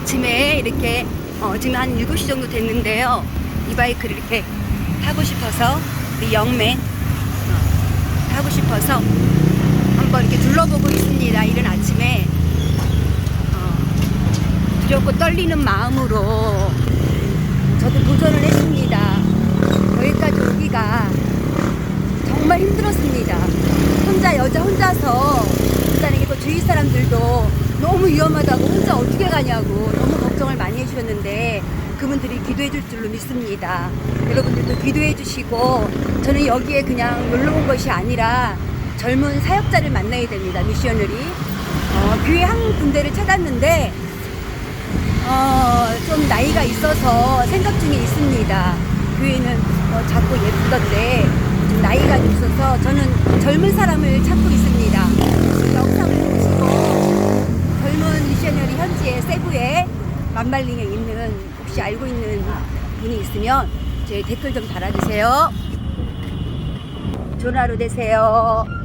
아침에 이렇게 어, 지금 한 7시 정도 됐는데요. 이 바이크를 이렇게 타고 싶어서 우리 영맨 어, 타고 싶어서 한번 이렇게 둘러보고 있습니다. 이른 아침에 어, 두렵고 떨리는 마음으로 저도 도전을 했습니다. 여기까지 오기가 정말 힘들었습니다. 혼자 여자 혼자서 일단 이게 또 주위 사람들도 너무 위험하다고 혼자 어떻게 가냐고 너무 걱정을 많이 해주셨는데 그분들이 기도해 줄 줄로 믿습니다. 여러분들도 기도해 주시고 저는 여기에 그냥 놀러 온 것이 아니라 젊은 사역자를 만나야 됩니다. 미셔너리. 어, 교회 한 군데를 찾았는데 어, 좀 나이가 있어서 생각 중에 있습니다. 교회는 어, 작고 예쁘던데 좀 나이가 좀 있어서 저는 젊은 사람을 찾고 있습니다. 혹시 영상을 보시고 젊은 미셔너리 현지의 세부에 만발링에 있는 혹시 알고 있는 분이 있으면 제 댓글 좀 달아주세요. 하루 되세요.